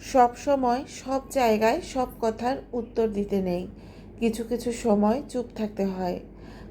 সব সময় সব জায়গায় সব কথার উত্তর দিতে নেই। কিছু কিছু সময় চুপ থাকতে হয়।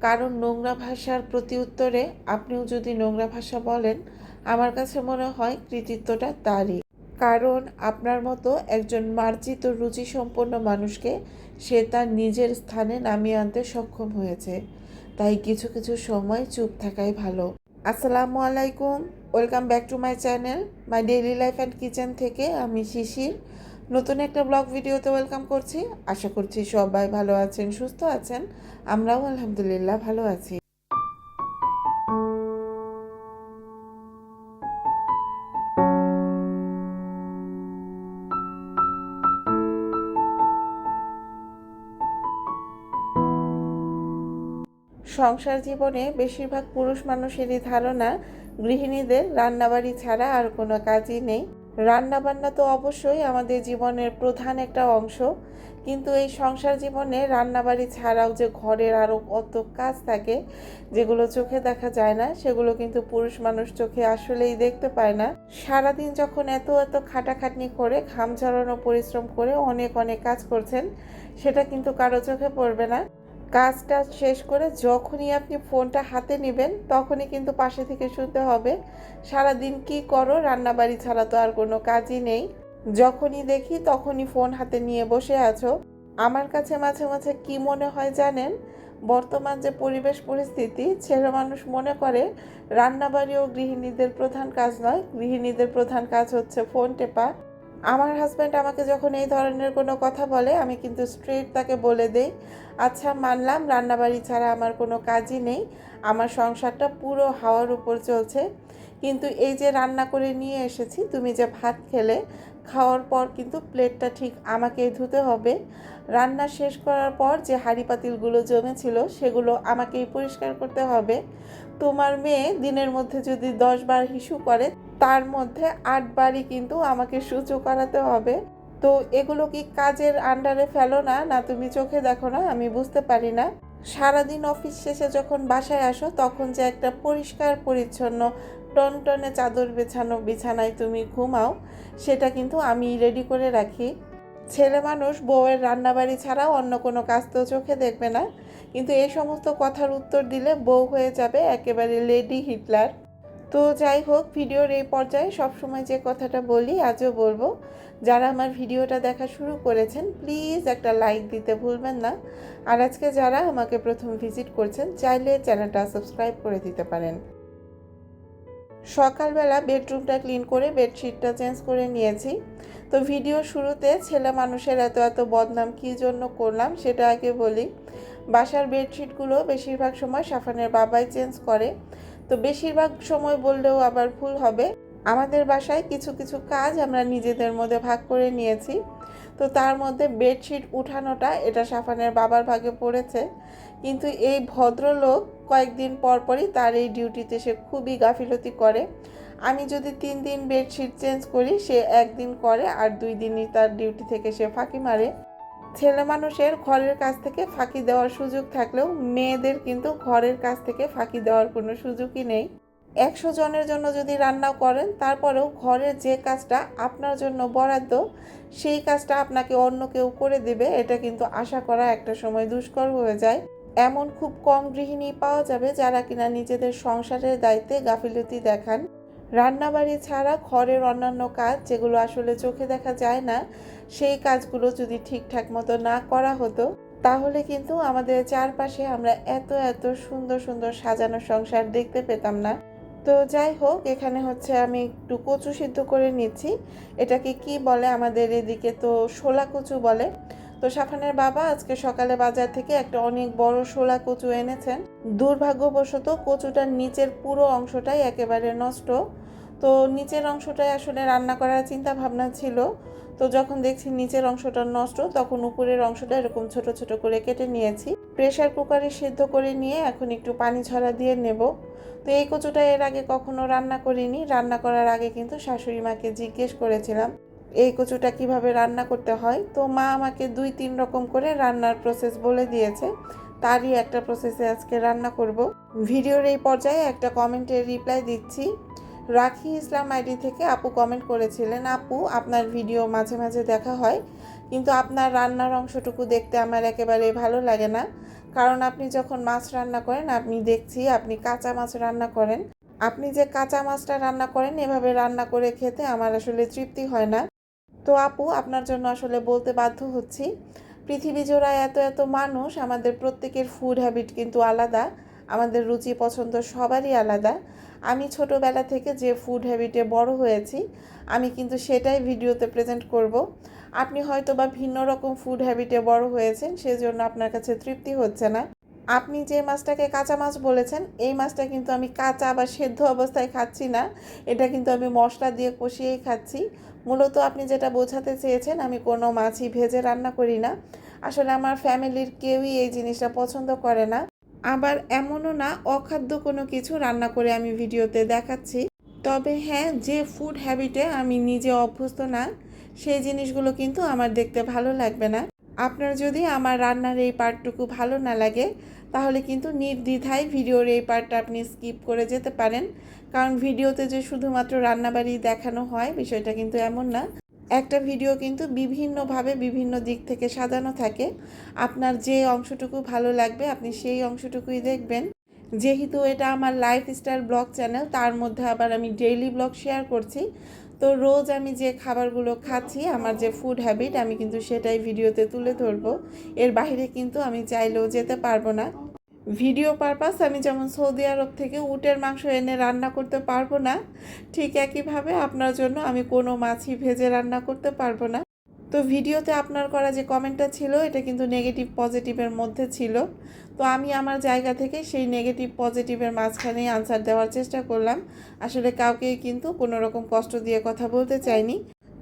কারণ নোংরা ভাষার প্রতি উত্তরে আপনিও যদি নোংরা ভাষা বলেন, আমার কাছে মনে হয় কৃতিত্বটা তারই। কারণ আপনার মতো একজন মার্জিত রুচি সম্পন্ন মানুষকে সে তার নিজের স্থানে নামিয়ে আনতে সক্ষম হয়েছে। তাই কিছু কিছু সময় চুপ থাকাই ভালো। আসসালামু আলাইকুম। Welcome back to my channel my daily life and kitchen থেকে আমি শিশির। নতুন একটা ব্লগ ভিডিওতে ওয়েলকাম করছি। আশা করছি সবাই ভালো আছেন, সুস্থ আছেন। আমরাও আলহামদুলিল্লাহ ভালো আছি। সংসার জীবনে বেশিরভাগ পুরুষ মানুষেরই ধারণা, গৃহিণীদের রান্নাবাড়ি ছাড়া আর কোনো কাজই নেই। রান্নাবান্না তো অবশ্যই আমাদের জীবনের প্রধান একটা অংশ, কিন্তু এই সংসার জীবনে রান্নাবাড়ি ছাড়াও যে ঘরের আরও কত কাজ থাকে, যেগুলো চোখে দেখা যায় না, সেগুলো কিন্তু পুরুষ মানুষ চোখে আসলেই দেখতে পায় না। সারাদিন যখন এত এত খাটাখাটনি করে, ঘাম ঝরানো, পরিশ্রম করে অনেক অনেক কাজ করছেন, সেটা কিন্তু কারও চোখে পড়বে না। কাজটা শেষ করে যখনই আপনি ফোনটা হাতে নেবেন, তখনই কিন্তু পাশে থেকে শুনতে হবে, সারাদিন কি করো, রান্নাবাড়ি ছাড়া তো আর কোনো কাজই নেই। যখনই দেখি তখনই ফোন হাতে নিয়ে বসে আছো। আমার কাছে মাঝে মাঝে কি মনে হয় জানেন? বর্তমান যে পরিবেশ পরিস্থিতি, ছেলে মানুষ মনে করে রান্নাবাড়ি ও গৃহিণীদের প্রধান কাজ নয়, গৃহিণীদের প্রধান কাজ হচ্ছে ফোন টেপা। আমার হাজব্যান্ড আমাকে যখন এই ধরনের কোনো কথা বলে, আমি কিন্তু স্ট্রেট তাকে বলে দেই আচ্ছা মানলাম, রান্নাবাড়ি ছাড়া আমার কোনো কাজই নেই, আমার সংসারটা পুরো হাওয়ার উপর চলছে, কিন্তু এই যে রান্না করে নিয়ে এসেছি, তুমি যে ভাত খেলে, খাওয়ার পর কিন্তু প্লেটটা ঠিক আমাকেই ধুতে হবে। রান্না শেষ করার পর যে হাঁড়ি পাতিলগুলো জমেছিল, সেগুলো আমাকেই পরিষ্কার করতে হবে। তোমার মেয়ে দিনের মধ্যে যদি দশ বার হিসু করে তার মধ্যে আটবারই কিন্তু আমাকে সূচু করাতে হবে। তো এগুলো কি কাজের আন্ডারে ফেলো না? না, তুমি চোখে দেখো না, আমি বুঝতে পারি না। সারাদিন অফিস শেষে যখন বাসায় আসো, তখন যে একটা পরিষ্কার, পরিচ্ছন্ন, টনটনে চাদর বেছানো বিছানায় তুমি ঘুমাও, সেটা কিন্তু আমি রেডি করে রাখি। ছেলে মানুষ, বউয়ের রান্নাবাড়ি ছাড়াও অন্য কোনো কাজ তো চোখে দেখবে না। কিন্তু এই সমস্ত কথার উত্তর দিলে বউ হয়ে যাবে একেবারে লেডি হিটলার। তো যাই হোক, ভিডিওর এই পর্যায়ে সবসময় যে কথাটা বলি, আজও বলব, যারা আমার ভিডিওটা দেখা শুরু করেছেন প্লিজ একটা লাইক দিতে ভুলবেন না। আর আজকে যারা আমাকে প্রথম ভিজিট করছেন, চাইলে চ্যানেলটা সাবস্ক্রাইব করে দিতে পারেন। সকালবেলা বেডরুমটা ক্লিন করে বেডশিটটা চেঞ্জ করে নিয়েছি। তো ভিডিও শুরুতে ছেলে মানুষের এত এত বদনাম, কী জন্য করলাম সেটা আগে বলি। বাসার বেডশিটগুলো বেশিরভাগ সময় সাফানের বাবাই চেঞ্জ করে। তো বেশিরভাগ সময় বললেও আবার ভুল হবে। আমাদের বাসায় কিছু কিছু কাজ আমরা নিজেদের মধ্যে ভাগ করে নিয়েছি। তো তার মধ্যে বেডশিট উঠানোটা, এটা সাফানের বাবার ভাগে পড়েছে। কিন্তু এই ভদ্রলোক কয়েকদিন পর পরই তার এই ডিউটিতে সে খুবই গাফিলতি করে। আমি যদি তিন দিন বেডশিট চেঞ্জ করি, সে একদিন করে আর দুই দিনই তার ডিউটি থেকে সে ফাঁকি মারে। ছেলে মানুষের ঘরের কাছ থেকে ফাঁকি দেওয়ার সুযোগ থাকলেও মেয়েদের কিন্তু ঘরের কাছ থেকে ফাঁকি দেওয়ার কোনো সুযোগই নেই। একশো জনের জন্য যদি রান্না করেন, তারপরেও ঘরের যে কাজটা আপনার জন্য বরাদ্দ, সেই কাজটা আপনাকে অন্য কেউ করে দেবে, এটা কিন্তু আশা করা একটা সময় দুষ্কর হয়ে যায়। এমন খুব কম গৃহিণী পাওয়া যাবে যারা কিনা নিজেদের সংসারের দায়িত্বে গাফিলতি দেখান। রান্নাবাড়ি ছাড়া ঘরের অন্যান্য কাজ যেগুলো আসলে চোখে দেখা যায় না, সেই কাজগুলো যদি ঠিকঠাক মতো না করা হতো, তাহলে কিন্তু আমাদের চারপাশে আমরা এত এত সুন্দর সুন্দর সাজানো সংসার দেখতে পেতাম না। তো যাই হোক, এখানে হচ্ছে আমি একটু কচু সিদ্ধ করে নিচ্ছি। এটাকে কি বলে আমাদের এদিকে তো শোলা কচু বলে। তো সাফানের বাবা আজকে সকালে বাজার থেকে একটা অনেক বড় শোলা কচু এনেছেন। দুর্ভাগ্যবশত কচুটার নিচের পুরো অংশটাই একেবারে নষ্ট। তো নিচের অংশটাই আসলে রান্না করার চিন্তা ভাবনা ছিল। তো যখন দেখছি নিচের অংশটা নষ্ট, তখন উপরের অংশটা এরকম ছোট ছোট করে কেটে নিয়েছি। প্রেশার কুকারে সিদ্ধ করে নিয়ে এখন একটু পানি ছড়া দিয়ে নেব। তো এই কচুটা এর আগে কখনো রান্না করিনি। রান্না করার আগে কিন্তু শাশুড়ি মাকে জিজ্ঞেস করেছিলাম, এই কচুটা কীভাবে রান্না করতে হয়? তো মা আমাকে দুই তিন রকম করে রান্নার প্রসেস বলে দিয়েছে। তারই একটা প্রসেসে আজকে রান্না করব। ভিডিওর এই পর্যায়ে একটা কমেন্টের রিপ্লাই দিচ্ছি। রাখি ইসলাম আইডি থেকে আপু কমেন্ট করেছিলেন, আপু, আপনার ভিডিও মাঝে মাঝে দেখা হয়, কিন্তু আপনার রান্নার অংশটুকু দেখতে আমার একেবারে ভালো লাগে না। কারণ আপনি যখন মাছ রান্না করেন, আপনি দেখছি আপনি কাঁচা মাছ রান্না করেন। আপনি যে কাঁচা মাছটা রান্না করেন, এভাবে রান্না করে খেতে আমার আসলে তৃপ্তি হয় না। তো আপু, আপনার জন্য আসলে বলতে বাধ্য হচ্ছি। পৃথিবী জোড়া এত এত মানুষ, আমাদের প্রত্যেকের ফুড হ্যাবিট কিন্তু আলাদা। আমাদের রুচি, পছন্দ সবারই আলাদা। আমি ছোটোবেলা থেকে যে ফুড হ্যাবিটে বড় হয়েছি, আমি কিন্তু সেটাই ভিডিওতে প্রেজেন্ট করব। আপনি হয়তো বা ভিন্ন রকম ফুড হ্যাবিটে বড় হয়েছেন, সেজন্য আপনার কাছে তৃপ্তি হচ্ছে না। আপনি যে মাছটাকে কাঁচা মাছ বলেছেন, এই মাছটা কিন্তু আমি কাঁচা বা সেদ্ধ অবস্থায় খাচ্ছি না। এটা কিন্তু আমি মশলা দিয়ে কষিয়েই খাচ্ছি। মূলত আপনি যেটা বোঝাতে চেয়েছেন, আমি কোনো মাছই ভেজে রান্না করি না। আসলে আমার ফ্যামিলির কেউই এই জিনিসটা পছন্দ করে না। আবার এমনও না, অখাদ্য কোনো কিছু রান্না করে আমি ভিডিওতে দেখাচ্ছি। তবে হ্যাঁ যে ফুড হ্যাবিটে আমি নিজে অভ্যস্ত না, সেই জিনিসগুলো কিন্তু আমার দেখতে ভালো লাগবে না। আপনার যদি আমার রান্নার এই পার্টটুকু ভালো না লাগে, তাহলে কিন্তু নির্দ্বিধায় ভিডিওর এই পার্টটা আপনি স্কিপ করে যেতে পারেন। কারণ ভিডিওতে যে শুধুমাত্র রান্নাবাড়ি দেখানো হয়, বিষয়টা কিন্তু এমন না। একটা ভিডিও কিন্তু বিভিন্নভাবে বিভিন্ন দিক থেকে সাজানো থাকে। আপনার যে অংশটুকু ভালো লাগবে, আপনি সেই অংশটুকুই দেখবেন। যেহেতু এটা আমার লাইফস্টাইল ব্লগ চ্যানেল, তার মধ্যে আবার আমি ডেইলি ব্লগ শেয়ার করছি। তো রোজ আমি যে খাবারগুলো খাচ্ছি, আমার যে ফুড হ্যাবিট, আমি কিন্তু সেটাই ভিডিওতে তুলে ধরবো। এর বাইরে কিন্তু আমি চাইলেও যেতে পারব না। ভিডিও পারপাস আমি যেমন সৌদি আরব থেকে উটের মাংস এনে রান্না করতে পারব না, ঠিক একইভাবে আপনার জন্য আমি কোনো মাছই ভেজে রান্না করতে পারব না। তো ভিডিওতে আপনার করা যে কমেন্টটা ছিল, এটা কিন্তু নেগেটিভ পজিটিভের মধ্যে ছিল। তো আমি আমার জায়গা থেকে সেই নেগেটিভ পজিটিভের মাঝখানেই আনসার দেওয়ার চেষ্টা করলাম। আসলে কাউকেই কিন্তু কোনো রকম কষ্ট দিয়ে কথা বলতে চাইনি।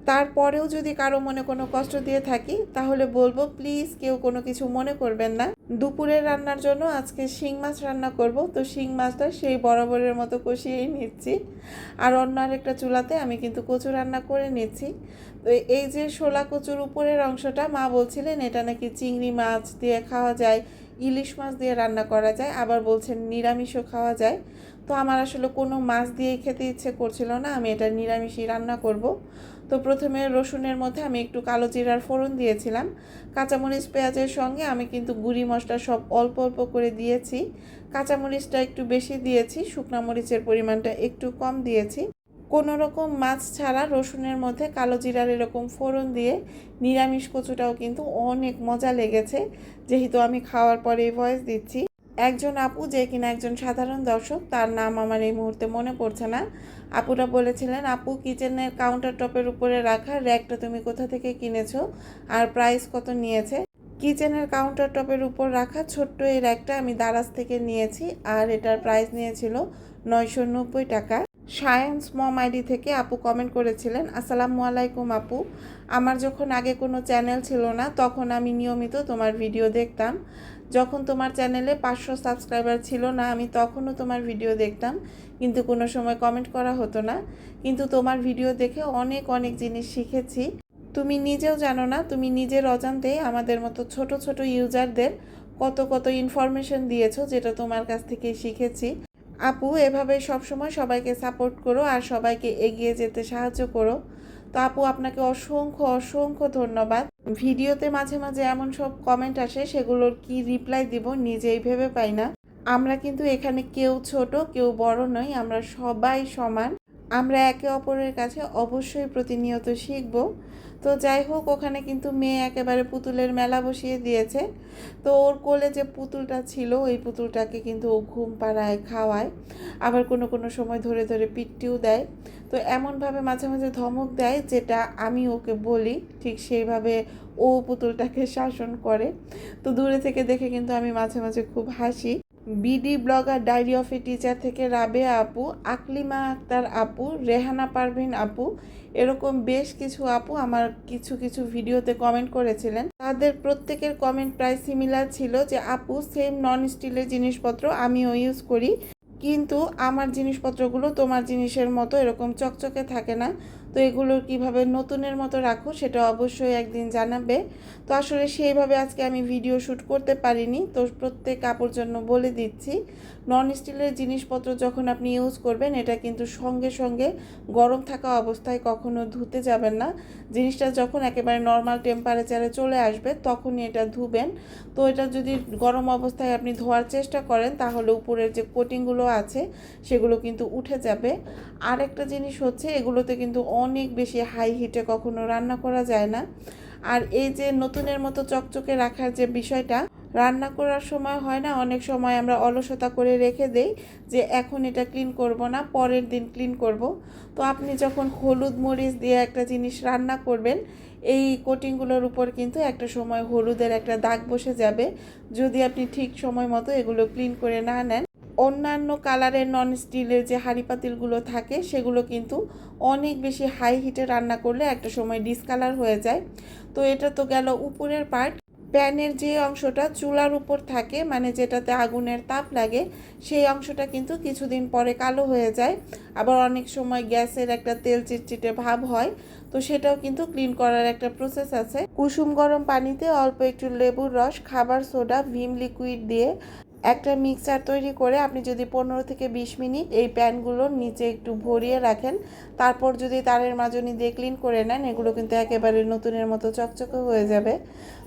তারপরেও যদি কারও মনে কোনো কষ্ট দিয়ে থাকি, তাহলে বলব প্লিজ কেউ কোনো কিছু মনে করবেন না। দুপুরের রান্নার জন্য আজকে শিং মাছ রান্না করব। তো শিং মাছটা সেই বরাবরের মতো কষিয়েই নিচ্ছি। আর অন্য আরেকটা চুলাতে আমি কিন্তু কচু রান্না করে নিচ্ছি। তো এই যে শোলা কচুর উপরের অংশটা, মা বলছিলেন এটা নাকি চিংড়ি মাছ দিয়ে খাওয়া যায়, ইলিশ মাছ দিয়ে রান্না করা যায়, আবার বলছেন নিরামিষও খাওয়া যায়। তো আমার আসলে কোনো মাছ দিয়েই খেতে ইচ্ছে করছিল না, আমি এটা নিরামিষই রান্না করব। তো প্রথমে রসুনের মধ্যে আমি একটু কালো জিরার ফোড়ন দিয়েছিলাম, কাঁচামরিচ পেঁয়াজের সঙ্গে আমি কিন্তু গুঁড়ি মশলা সব অল্প অল্প করে দিয়েছি। কাঁচামরিচটা একটু বেশি দিয়েছি, শুকনা মরিচের পরিমাণটা একটু কম দিয়েছি। কোনো রকম মাছ ছাড়া রসুনের মধ্যে কালো জিরার এরকম ফোড়ন দিয়ে নিরামিষ কচুটাও কিন্তু অনেক মজা লেগেছে, যেহেতু আমি খাওয়ার পরে ভয়েস দিচ্ছি। একজন আপু যে কিনা একজন সাধারণ দর্শক, তার নাম আমার এই মুহূর্তে মনে পড়ছে না। আপুরা বলেছিলেন, আপু, কিচেনের কাউন্টার টপের উপরে রাখা র্যাকটা তুমি কোথা থেকে কিনেছো? আর প্রাইস কত নিয়েছে? কিচেনের কাউন্টার টপের উপর রাখা ছোট্ট এই র্যাকটা আমি দারাজ থেকে নিয়েছি, আর এটার প্রাইস নিয়েছিল নয়শো নব্বই টাকা। সায়েন্স মম আইডি থেকে আপু কমেন্ট করেছিলেন, আসসালামু আলাইকুম আপু। আমার যখন আগে কোনো চ্যানেল ছিল না, তখন আমি নিয়মিত তোমার ভিডিও দেখতাম। যখন তোমার চ্যানেলে পাঁচশো সাবস্ক্রাইবার ছিল না, আমি তখনও তোমার ভিডিও দেখতাম, কিন্তু কোনো সময় কমেন্ট করা হতো না। কিন্তু তোমার ভিডিও দেখে অনেক অনেক জিনিস শিখেছি। তুমি নিজেও জানো না, তুমি নিজের অজান্তেই আমাদের মতো ছোট ছোট ইউজারদের কত কত ইনফরমেশন দিয়েছ যেটা তোমার কাছ থেকে শিখেছি। আপু, এভাবে সবসময় সবাইকে সাপোর্ট করো আর সবাইকে এগিয়ে যেতে সাহায্য করো। তো আপু, আপনাকে অসংখ্য অসংখ্য ধন্যবাদ। ভিডিওতে মাঝে মাঝে এমন সব কমেন্ট আসে, সেগুলোর কি রিপ্লাই দিব নিজেই ভেবে পাই না। আমরা কিন্তু এখানে কেউ ছোট, কেউ বড় নই, আমরা সবাই সমান। আমরা একে অপরের কাছে অবশ্যই প্রতিনিয়ত শিখব। তো যাই হোক, ওখানে কিন্তু মেয়ে একেবারে পুতুলের মেলা বসিয়ে দিয়েছে। তো ওর কোলে যে পুতুলটা ছিল, ওই পুতুলটাকে কিন্তু ও ঘুম পাড়ায়, খাওয়ায়। আবার কোনো কোনো সময় ধরে ধরে পিটটিও দেয়। তো এমনভাবে মাঝে মাঝে ধমক দেয়, যেটা আমি ওকে বলি, ঠিক সেইভাবে ও পুতুলটাকে শাসন করে। তো দূরে থেকে দেখে কিন্তু আমি মাঝে মাঝে খুব হাসি। BD blogger diary of a teacher থেকে রাবে আপু, আকলিমা আক্তার আপু, রেহানা পারভিন আপু, এরকম বেশ কিছু আপু আমার কিছু কিছু ভিডিওতে কমেন্ট করেছিলেন। তাদের প্রত্যেকের কমেন্ট প্রায় সিমিলার ছিল যে, আপু সেম নন স্টিলের জিনিসপত্র আমিও ইউজ করি, কিন্তু আমার জিনিসপত্রগুলো তোমার জিনিসের মতো এরকম চকচকে থাকে না। তো এগুলো কীভাবে নতুনের মতো রাখো সেটা অবশ্যই একদিন জানাবে। তো আসলে সেইভাবে আজকে আমি ভিডিও শ্যুট করতে পারিনি, তো প্রত্যেক কাপড় জন্য বলে দিচ্ছি। নন স্টিলের জিনিসপত্র যখন আপনি ইউজ করবেন, এটা কিন্তু সঙ্গে সঙ্গে গরম থাকা অবস্থায় কখনো ধুতে যাবেন না। জিনিসটা যখন একেবারে নর্মাল টেম্পারেচারে চলে আসবে, তখনই এটা ধুবেন। তো এটা যদি গরম অবস্থায় আপনি ধোয়ার চেষ্টা করেন, তাহলে উপরের যে কোটিংগুলো আছে, সেগুলো কিন্তু উঠে যাবে। আর একটা জিনিস হচ্ছে, এগুলোতে কিন্তু অনেক বেশি হাই হিটে কখনো রান্না করা যায় না। আর এই যে নতুনের মতো চকচকে রাখার যে বিষয়টা রান্না করার সময় হয় না, অনেক সময় আমরা অলসতা করে রেখে দেই যে এখন এটা ক্লিন করব না, পরের দিন ক্লিন করব। তো আপনি যখন হলুদ মরিচ দিয়ে একটা জিনিস রান্না করবেন, এই কোটিংগুলোর উপর কিন্তু একটা সময় হলুদের একটা দাগ বসে যাবে। যদি আপনি ঠিক সময় মতো এগুলো ক্লিন করে না নেন, অন্যান্য কালারের নন স্টিলের যে হাঁড়ি পাতিলগুলো থাকে, সেগুলো কিন্তু অনেক বেশি হাই হিটে রান্না করলে একটা সময় ডিসকালার হয়ে যায়। তো এটা তো গেল উপরের পার্ট প্যানের যে অংশটা চুলার উপর থাকে মানে যেটাতে আগুনের তাপ লাগে, সেই অংশটা কিন্তু কিছুদিন পরে কালো হয়ে যায়। আবার অনেক সময় গ্যাসের একটা তেল চিটচিটে ভাব হয়, তো সেটাও কিন্তু ক্লিন করার একটা প্রসেস আছে। কুসুম গরম পানিতে অল্প একটু লেবুর রস, খাবার সোডা, ভিম লিকুইড দিয়ে একটা মিক্সার তৈরি করে আপনি যদি পনেরো থেকে বিশ মিনিট এই প্যানগুলোর নিচে একটু ভরিয়ে রাখেন, তারপর যদি তারের মাজনি দিয়ে ক্লিন করে নেন, এগুলো কিন্তু একেবারে নতুনের মতো চকচকে হয়ে যাবে।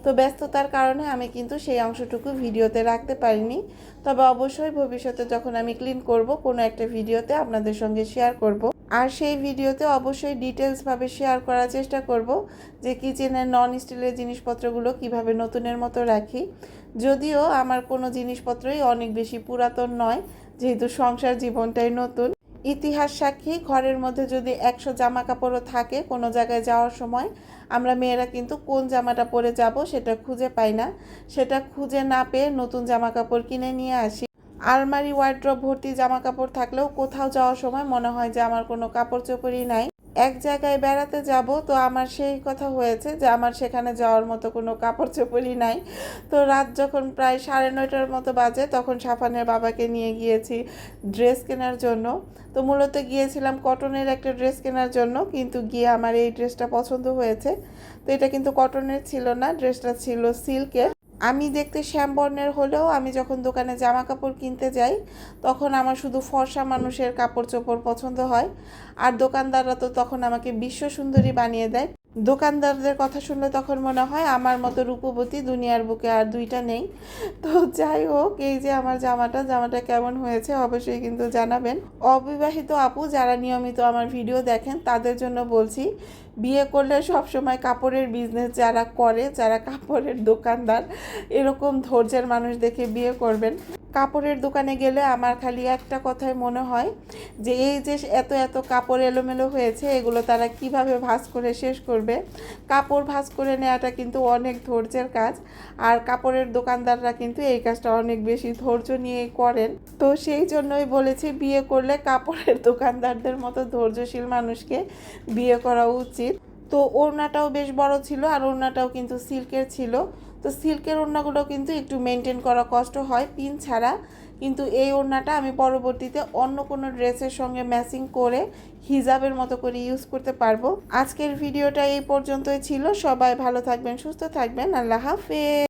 তো ব্যস্ততার কারণে আমি কিন্তু সেই অংশটুকু ভিডিওতে রাখতে পারিনি। তবে অবশ্যই ভবিষ্যতে যখন আমি ক্লিন করব, কোনো একটা ভিডিওতে আপনাদের সঙ্গে শেয়ার করব। আর সেই ভিডিওতে অবশ্যই ডিটেলসভাবে শেয়ার করার চেষ্টা করব যে কিচেনের নন স্টিলের জিনিসপত্রগুলো কীভাবে নতুনের মতো রাখি। যদিও আমার কোনো জিনিসপত্রই অনেক বেশি পুরাতন নয়, যেহেতু সংসার জীবনটাই নতুন। ইতিহাস সাক্ষী, ঘরের মধ্যে যদি একশো জামা কাপড়ও থাকে কোনো জায়গায় যাওয়ার সময়, আমরা মেয়েরা কিন্তু কোন জামাটা পরে যাব সেটা খুঁজে পাই না। সেটা খুঁজে না পেয়ে নতুন জামা কাপড় কিনে নিয়ে আসি। আলমারি ওয়ার্ড্রপ ভর্তি জামা কাপড় থাকলেও কোথাও যাওয়ার সময় মনে হয় যে আমার কোনো কাপড় চোপড়ই নাই। এক জায়গায় বেড়াতে যাব, তো আমার সেই কথা হয়েছে যে আমার সেখানে যাওয়ার মতো কোনো কাপড় চোপড়ই নাই। তো রাত যখন প্রায় সাড়ে নয়টার মতো বাজে, তখন সাফানের বাবাকে নিয়ে গিয়েছি ড্রেস কেনার জন্য। তো মূলত গিয়েছিলাম কটনের একটা ড্রেস কেনার জন্য, কিন্তু গিয়ে আমার এই ড্রেসটা পছন্দ হয়েছে। তো এটা কিন্তু কটনের ছিল না, ড্রেসটা ছিল সিল্কের। আমি দেখতে শ্যাম বর্ণের হলেও আমি যখন দোকানে জামা কাপড় কিনতে যাই, তখন আমার শুধু ফর্সা মানুষের কাপড় চোপড় পছন্দ হয়। আর দোকানদাররা তো তখন আমাকে বিশ্ব সুন্দরী বানিয়ে দেয়। দোকানদারদের কথা শুনলে তখন মনে হয় আমার মতো রূপবতী দুনিয়ার বুকে আর দুইটা নেই। তো যাই হোক, এই যে আমার জামাটা জামাটা কেমন হয়েছে অবশ্যই কিন্তু জানাবেন। অবিবাহিত আপু যারা নিয়মিত আমার ভিডিও দেখেন, তাদের জন্য বলছি, বিয়ে করলে সব সময় কাপড়ের বিজনেস যারা করে, যারা কাপড়ের দোকানদার, এরকম ধৈর্যের মানুষ দেখে বিয়ে করবেন। কাপড়ের দোকানে গেলে আমার খালি একটা কথাই মনে হয় যে এই যে এত এত কাপড় এলোমেলো হয়েছে, এগুলো তারা কীভাবে ভাঁজ করে শেষ করবে? কাপড় ভাঁজ করে নেওয়াটা কিন্তু অনেক ধৈর্যের কাজ। আর কাপড়ের দোকানদাররা কিন্তু এই কাজটা অনেক বেশি ধৈর্য নিয়ে করেন। তো সেই জন্যই বলেছি, বিয়ে করলে কাপড়ের দোকানদারদের মতো ধৈর্যশীল মানুষকে বিয়ে করা উচিত। তো ওড়নাটাও বেশ বড় ছিল, আর ওড়নাটাও কিন্তু সিল্কের ছিল। তো সিল্কের ওড়নাগুলো কিন্তু একটু মেনটেন করা কষ্ট হয়, পিন ছাড়া। কিন্তু এই ওড়নাটা আমি পরবর্তীতে অন্য কোনো ড্রেসের সঙ্গে ম্যাচিং করে হিজাবের মতো করে ইউজ করতে পারব। আজকের ভিডিওটা এই পর্যন্তই ছিল। সবাই ভালো থাকবেন, সুস্থ থাকবেন। আল্লাহ হাফেজ।